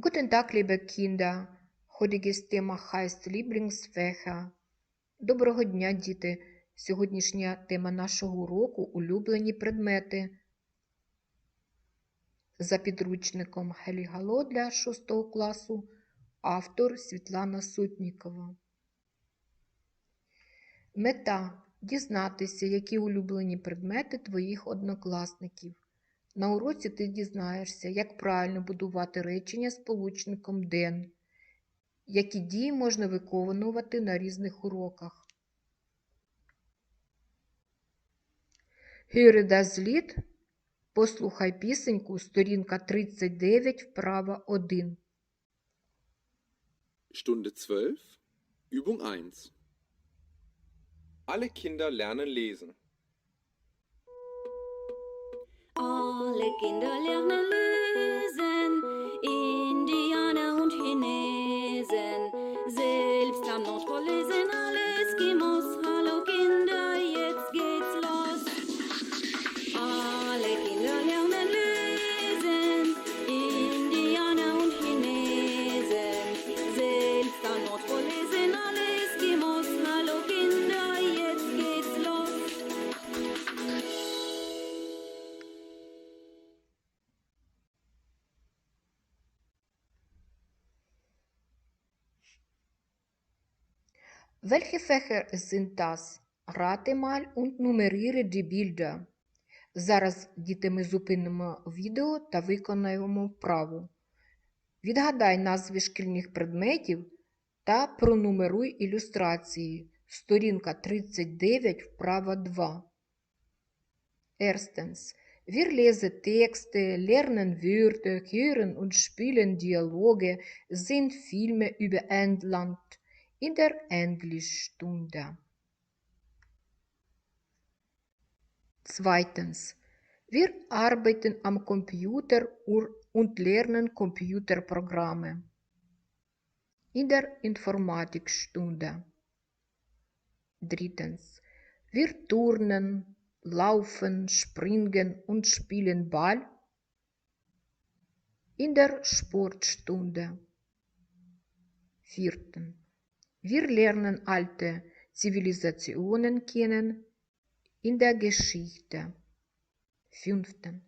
Guten Tag, liebe Kinder. Heutiges Thema heißt Lieblingsfächer. Доброго дня, діти! Сьогоднішня тема нашого уроку улюблені предмети. За підручником Гелігало для 6 класу автор Світлана Сотнікова. Мета дізнатися, які улюблені предмети твоїх однокласників. На уроці ти дізнаєшся, як правильно будувати речення з получником «den», які дії можна виконувати на різних уроках. Das Lied, послухай пісеньку, сторінка 39, вправа 1. Stunde 12, Übung 1. Alle Kinder lernen lesen. Alle Kinder lernen lesen, Welche Fächer sind das? Rate mal und nummeriere die Bilder. Зараз, діти, ми зупинимо відео та виконаємо вправу. Відгадай назви шкільних предметів та пронумеруй ілюстрації. Сторінка 39, вправа 2. Erstens. Wir lesen Texte, lernen Wörter, hören und spielen Dialoge, sehen Filme über England in der Englischstunde. Zweitens. Wir arbeiten am Computer und lernen Computerprogramme. In der Informatikstunde. Drittens. Wir turnen, laufen, springen und spielen Ball in der Sportstunde. Vierten. Wir lernen alte Zivilisationen kennen in der Geschichte. Fünften.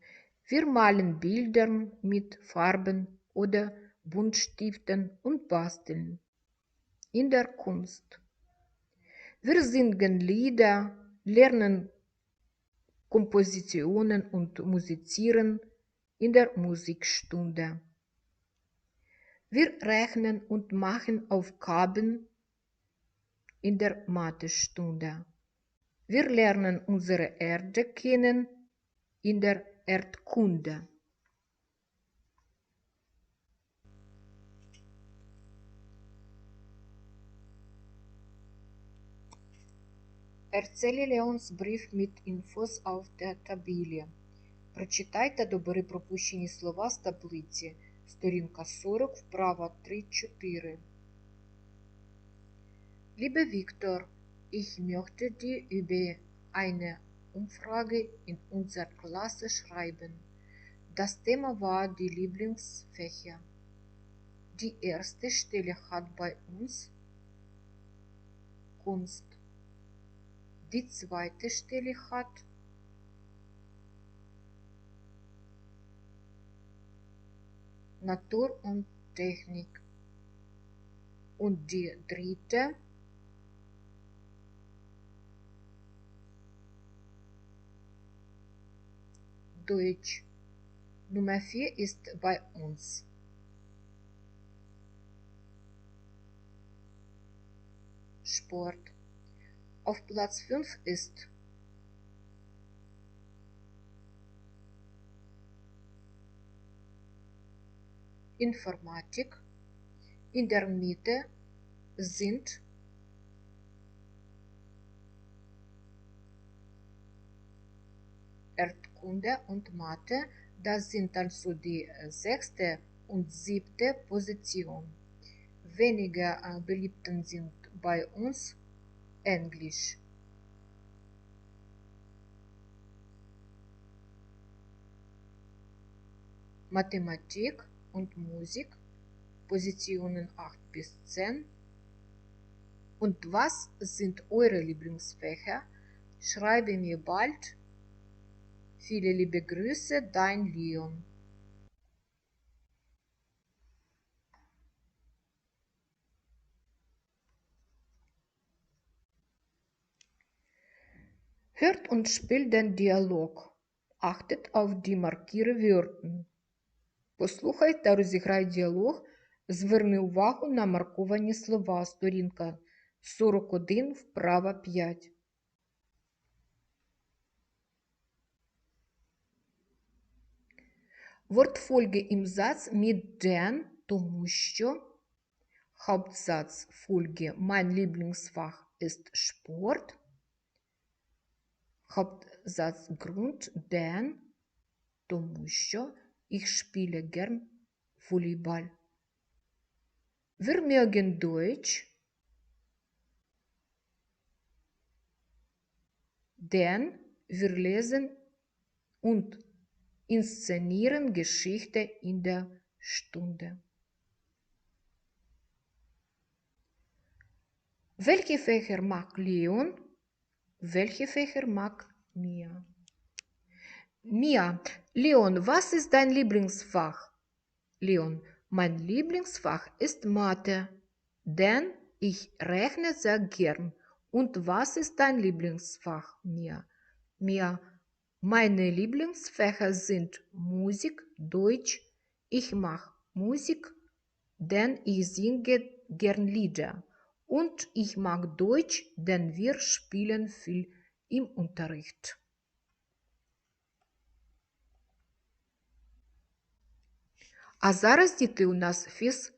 Wir malen Bilder mit Farben oder Buntstiften und basteln in der Kunst. Wir singen Lieder, lernen Kompositionen und musizieren in der Musikstunde. Wir rechnen und machen Aufgaben in der Mathestunde. Wir lernen unsere Erde kennen in der Erdkunde. Erzähle Leons Brief mit Infos auf der Tabelle. Прочитай та добери пропущені слова з таблиці. Сторінка 40, вправа 3-4. Lieber Viktor, ich möchte dir über eine Umfrage in unserer Klasse schreiben. Das Thema war die Lieblingsfächer. Die erste Stelle hat bei uns Kunst. Die zweite Stelle hat Natur und Technik. Und die dritte Deutsch. Nummer 4 ist bei uns. Sport. Auf Platz 5 ist Informatik. In der Mitte sind Erdkunde und Mathe. Das sind also die äh, sechste und siebte Position. Weniger äh, beliebten sind bei uns Englisch. Mathematik und Musik Positionen 8 bis 10? Und was sind eure Lieblingsfächer? Schreibe mir bald. Viele liebe Grüße, dein Leon. Hört und spielt den Dialog. Achtet auf die маркіри Послухай та розіграй діалог. Зверни увагу на марковані слова. Сторінка 41, вправа 5. Satz mit den, тому що Hauptsatzfolge Mein Lieblingsfach ist Sport. Hauptsatzgrund denn, тому що ich spiele gern Volleyball. Wir mögen Deutsch, denn wir lesen und inszenieren Geschichte in der Stunde. Welche Fächer mag Leon? Welche Fächer mag Mia? Mia, Leon, was ist dein Lieblingsfach? Leon, mein Lieblingsfach ist Mathe, denn ich rechne sehr gern. Und was ist dein Lieblingsfach, Mia? Mia, meine Lieblingsfächer sind Musik, Deutsch. Ich mag Musik, denn ich singe gern Lieder. Und ich mag Deutsch, denn wir spielen viel im Unterricht. А зараз, діти, у нас фіз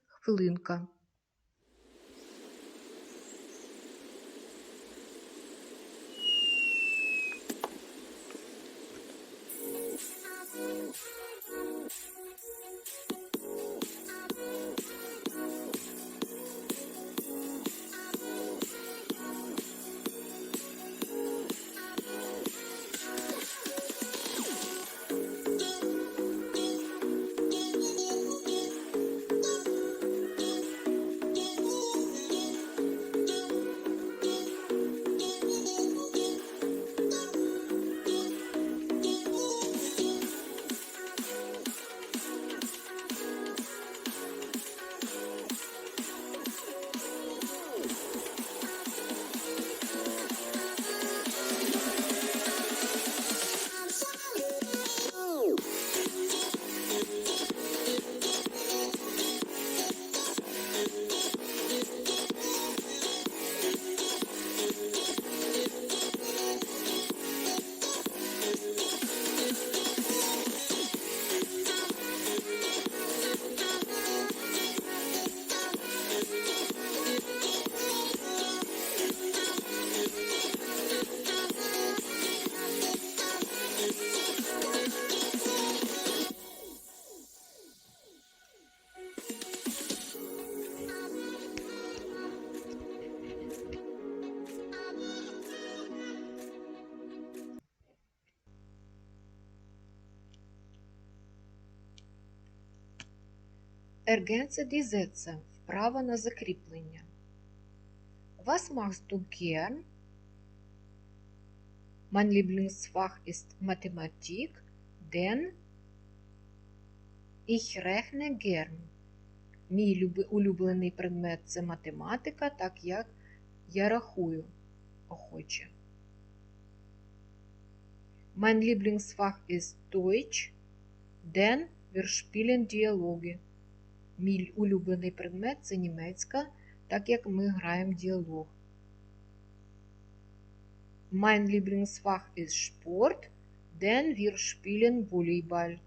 Ergänze die Sätze. Вправа на закріплення. Was machst du gern? Mein Lieblingsfach ist Mathematik, denn ich rechne gern. Мій улюблений предмет це математика, так як я рахую охоче. Mein Lieblingsfach ist Deutsch, denn wir spielen Dialoge. Мій улюблений предмет це німецька, так як ми граємо діалог. Mein Lieblingsfach ist Sport, denn wir spielen Volleyball.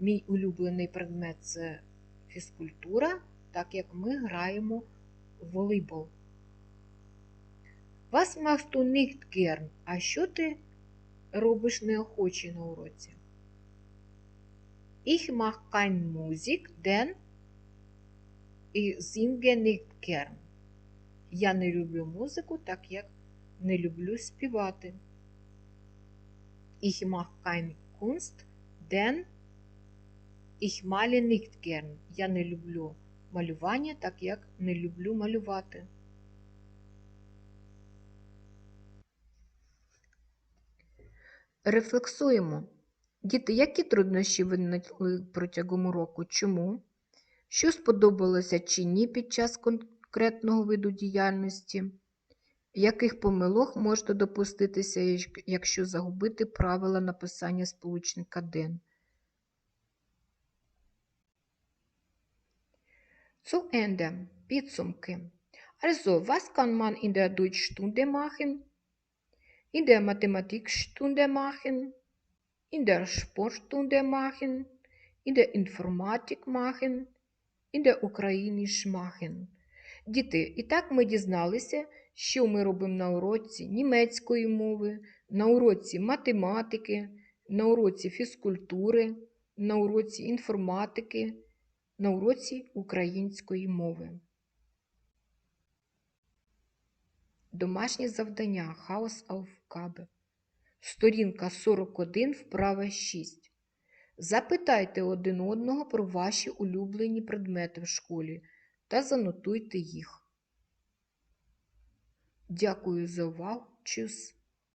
Мій улюблений предмет це фізкультура, так як ми граємо волейбол. Was machst du nicht gern? А що ти робиш неохоче на уроці? Ich mag keine Musik, denn ich singe nicht gern. Я не люблю музику, так як не люблю співати. Ich mag keine Kunst, denn ich male nicht gern. Я не люблю малювання, так як не люблю малювати. Рефлексуємо. Діти, які труднощі виникли протягом року? Чому? Що сподобалося чи ні під час конкретного виду діяльності? Яких помилок можна допуститися, якщо загубити правила написання сполучника «den»? Zu Ende. Підсумки. Also, was kann man in der Deutschstunde machen? In der Mathematikstunde machen? In der Sportstunde machen? In der Informatik machen? In der Ukrainisch machen? Діти, і так ми дізналися, що ми робимо на уроці німецької мови, на уроці математики, на уроці фізкультури, на уроці інформатики, на уроці української мови. Домашнє завдання Хаос Aufgabe. Сторінка 41, вправа 6. Запитайте один одного про ваші улюблені предмети в школі та занотуйте їх. Дякую за увагу. Чус!